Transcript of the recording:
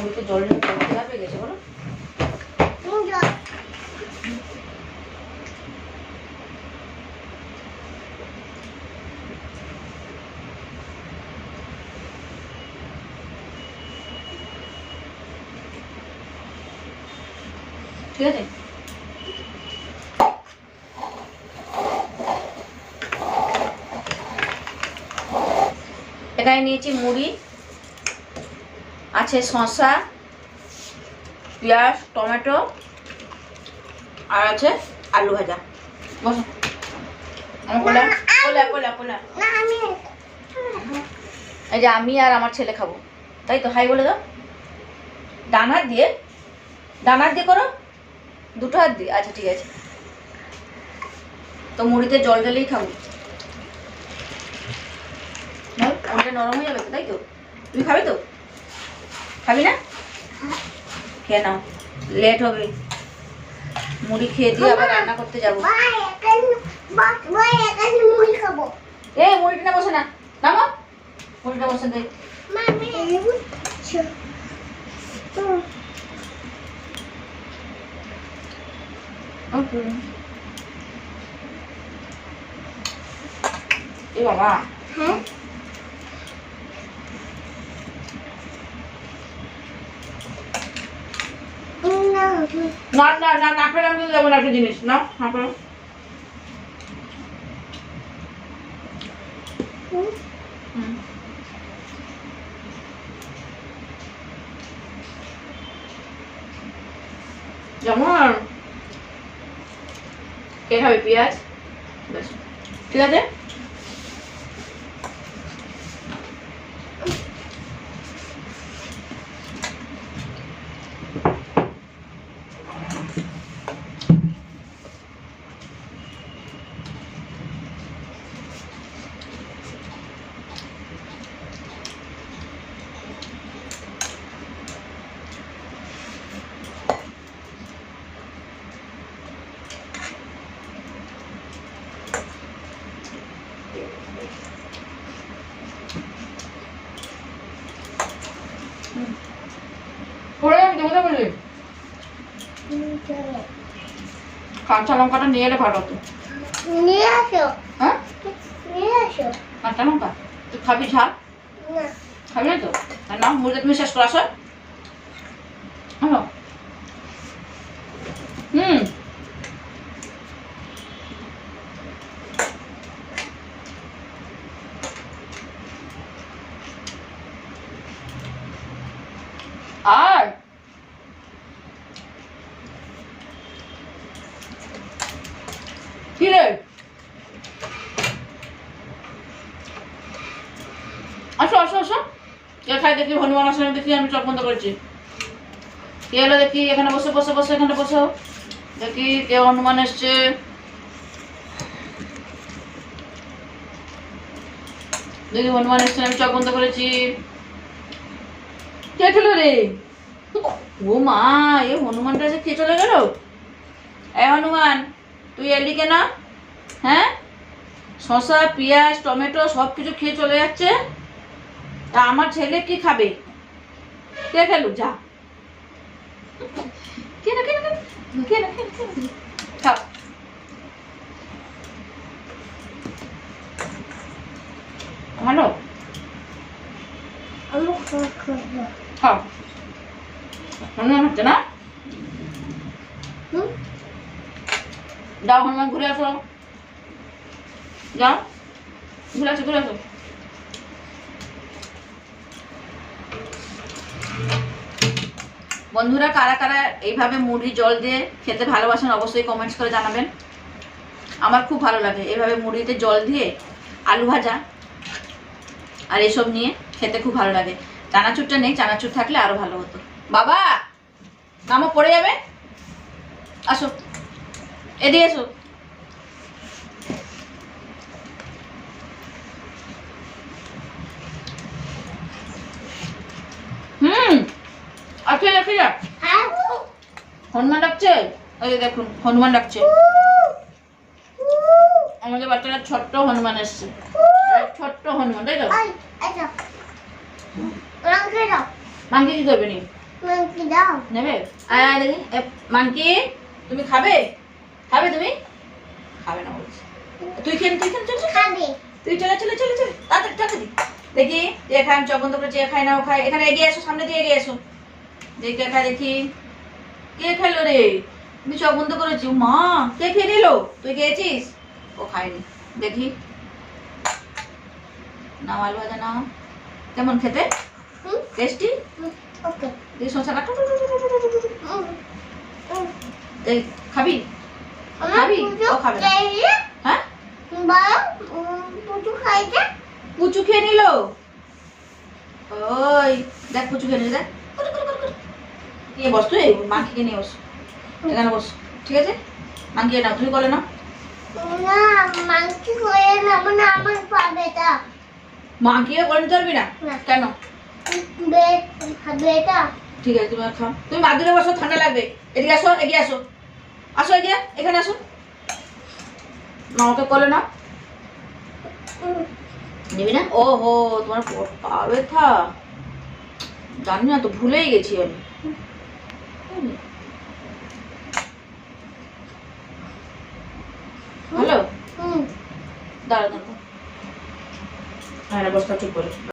মুড়িতে জল জল খিদা পেয়ে গেছে বলো? ঠিক আছে? এখানে নিয়েছি মুড়ি আছে শসা, পেঁয়াজ, টমেটো, আর আছে আলু ভাজা। এই যে আমি আর আমার ছেলে খাব। তাই তো? হাই বলে দাও। ডান হাত দিয়ে, ডান হাত দিয়ে করো। দুটো হাত দিয়ে। আচ্ছা ঠিক আছে। তো মুড়িতে জল ঢালেই খাব। ওটা নরম হয়ে যাবে তাই তো? তুমি খাবে তো? খাবি না? খেয়ে নাও। লেট হবে। মুড়ি খেয়ে দিয়ে আবার রান্না করতে যাব। এ মুড়িটা না বসে না। নামো। মুড়িটা বসে দে। এ বাবা। না না না না আমি দেবো না, একটা জিনিস। না না ফেলে হুম। যেমন কে খাবে, পেঁয়াজ? ঠিক আছে পড়ে যাবি তো কোথায় বললি কাঁচা লঙ্কাটা নিয়ে এলে ভালো হতো। নিয়ে আসো। হ্যাঁ? নিয়ে আসো। কাঁচা লঙ্কা তুই খাবি ঝাল? না। খাবি না তো? তার না মুড়িটা তুমি শেষ করে আসো। হুম আর কি রে আসো আসো আসো। কে খাই দেখি, হনুমান আসলে দেখি, আমি চোখ বন্ধ করেছি। কে এলো দেখি, এখানে বসে বসে বসে, এখানে বসো। দেখি কে হনুমান এসছে। দেখি, হনুমান এসছে, আমি চোখ বন্ধ করেছি। কে খেলো রে? ও মা, এ হনুমানটা যে কে চলে গেল? এ হনুমান, তুই এলি কেন? হ্যাঁ? শসা পেঁয়াজ টমেটো সব কিছু খেয়ে চলে যাচ্ছে। তা আমার ছেলে কি খাবে? কে খেলো যা। কেন কেন কেন কেন কেন কেন খাও। ভালো? খাও। হনুমান হচ্ছে না? হুম? যাও হনুমান ঘুরে আসো। যাও ঘুরে আসো, ঘুরে বন্ধুরা, কারা কারা এইভাবে মুড়ি জল দিয়ে খেতে ভালোবাসেন অবশ্যই কমেন্টস করে জানাবেন। আমার খুব ভালো লাগে এইভাবে মুড়িতে জল দিয়ে আলু ভাজা আর এসব নিয়ে খেতে খুব ভালো লাগে। চানাচুরটা নেই, চানাচুর থাকলে আরও ভালো হতো। বাবা, মামা পড়ে যাবে? আসো। এদিকে এসো হুম আচ্ছা দেখি যা। হ্যাঁ। হনুমান ডাকছে? ওই দেখুন হনুমান ডাকছে। আমাদের বাচ্চারা ছোট্ট হনুমান এসছে। ছোট্ট হনুমান তাই তো? করে মাংকি নি? নেবে? আয় দেখি। এ, মানকি তুমি খাবে? খাবে তুমি? খাবে না বলছি। তুই তুই চল। খাবে। তুই চলে চলে চলে চলে। তাড়াতাড়ি তাড়াতাড়ি। দেখি যে খাই আমি চকন তোকে যে খাই না ও খাই এখানে এগিয়ে এসো সামনে দিয়ে এগিয়ে এসো। দেখি কে খাই দেখি। কে খেলো রে? তুমি চক বন্ধ করেছি মা কে খেয়ে নিল? তুই খেয়েছিস? ও খায়নি। দেখি। নাও আলু ভাজা নাও। কেমন খেতে? হুম। টেস্টি? ওকে। দেখি শসা কাটো খাবি? খাবি? ও খাবে হ্যাঁ? বা পুজো খাইতে পুচু খেয়ে নিল? ওই দেখ পুচু খেয়ে নিল দেখ। নিয়ে বস তুই মাংকিকে নিয়ে বস। এখানে বস ঠিক আছে? মাংকিয়ে নাও তুমি বলে নাও। করে পাবে নিতে পারবি না। কেন? ঠিক আছে তুমি খাও। তুমি মাদুরে বসো ঠান্ডা লাগবে। এদিকে আসো এগিয়ে আসো। আসো এগিয়ে এখানে আসো। মামাকে কোলে নাও। নিবি না? ও হো তোমার প- পা ব্যথা। জানি না তো ভুলেই গেছি আমি। হ্যালো? দাঁড়া দাঁড়া হ্যাঁ অবস্থা ঠিক করে